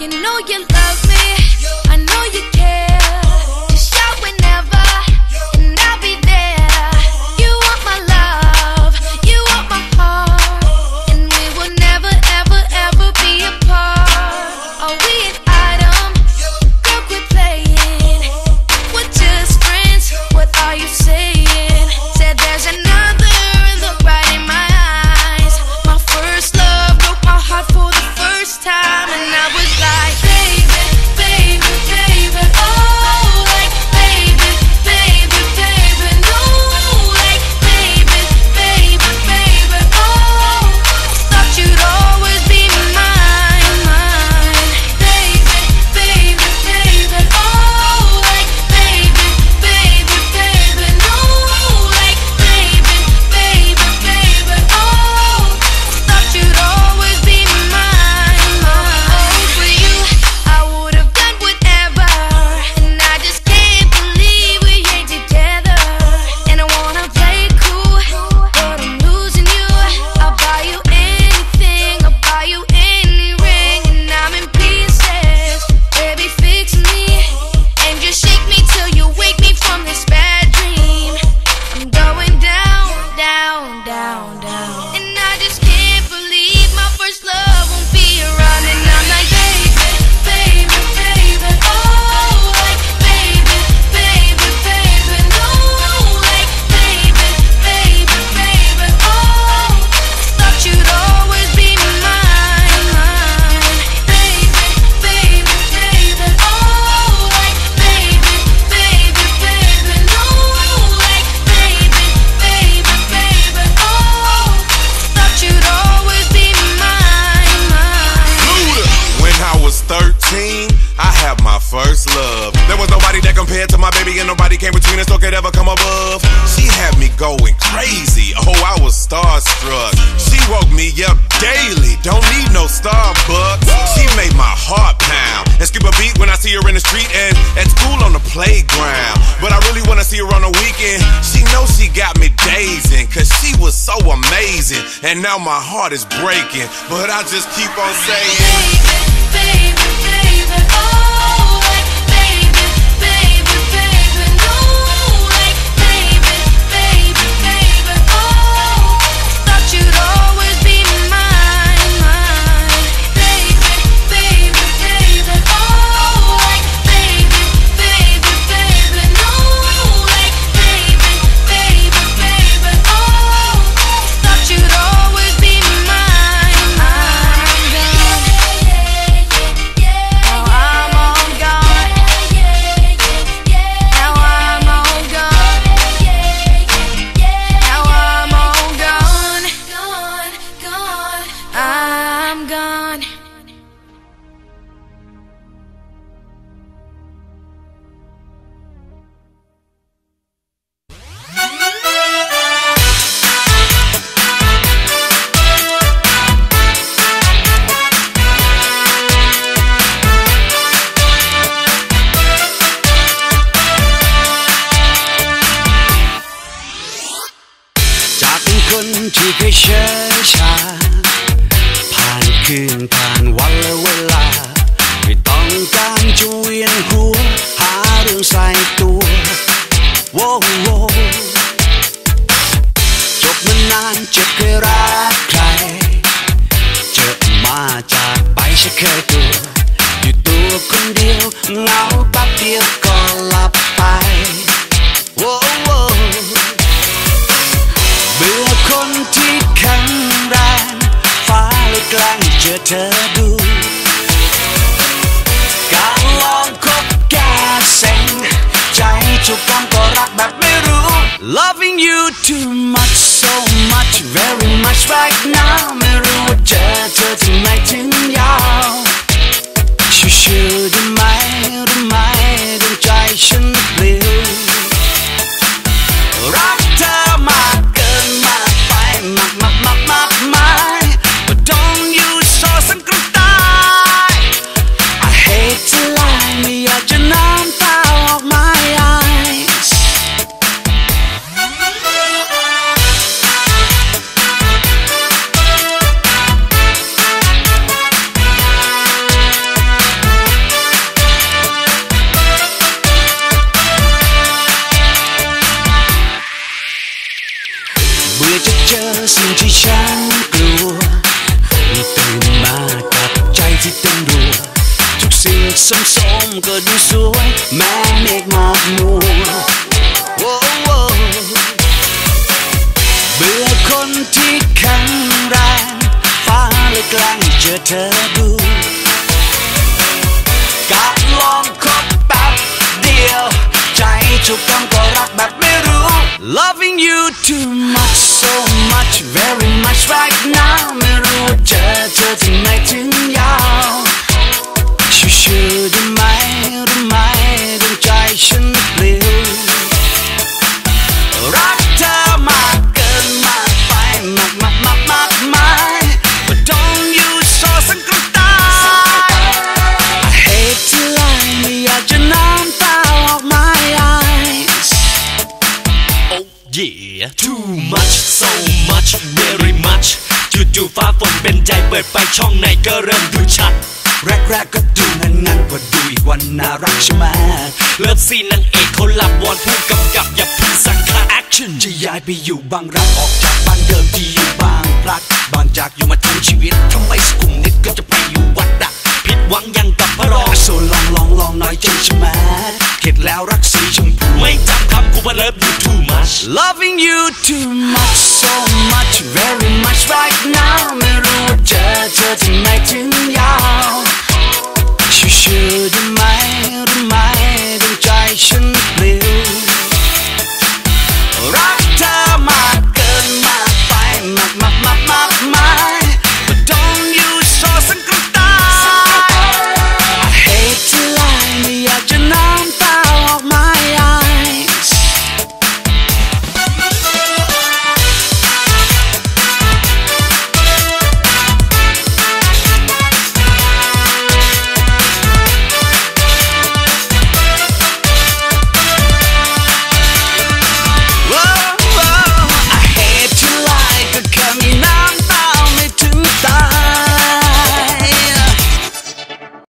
You know you love me, I know you care came between us, no could ever come above. She had me going crazy. Oh, I was starstruck. She woke me up daily. Don't need no Starbucks. She made my heart pound and skip a beat when I see her in the street and at school on the playground. But I really wanna see her on the weekend. She knows she got me dazing, cause she was so amazing. And now my heart is breaking, but I just keep on saying, Baby, baby, baby. Oh. คนที่เคยเชื่อชา ผ่านคืนผ่านวันและเวลา ไม่ต้องการจะเวียนหัว หาเรื่องใส่ตัวโว้ teduh Kalau Loving you too much, so much, very much right now Meru. Wajah tonight in y'all. Shushu demai, demai, demai, สมสมๆก็ดูสวยแม้เมฆหมอกมัวโอ้โอ้เบื่อคนที่แข็งแรงฟ้าเลยกล้งเจอเธอดูกะลองคบแป๊บเดียว ใจจุกต้องก็รักแบบไม่รู้ Loving you too much so much very much right now ไม่รู้เจอเธอที่ไหนถึง ชื่อๆได้ไหมได้ไหมดวงใจฉันเปลี่ยวรักเธอมากเกินมากไปมากมากมากมากมาย But don't you so สังกตาย I hate to lie ไม่อยากจะน้ำตาออก my eyes Oh yeah too much so much very much จู่ๆฟ้าฝนเป็นใจเปิดไปช่องไหนก็เริ่มดูชัด แรกๆก็ดูงันงันๆพอดูอีกวันน่ารักใช่ไหมเลิฟซีนนางเอกเขาหลับวอนผู้กำกับอย่าพึ่งสั่งค่าแอคชั่นจะย้ายไปอยู่บางรักออกจากบ้านเดิมที่อยู่บางพลัดบางจากอยู่มาทั้งชีวิตทำไมสกุมนิดก็จะไปอยู่วัดอะผิดหวังยังกับพระรองโซลองลองลองน่อยใจใช่ไหมเข็ดแล้วรักสีชมพูไม่จำคำกูว่าเลิฟ you too much Loving you too much so much very much right now ไม่รู้ว่าเจอเธอที่ไหนถึงยาว you to mind.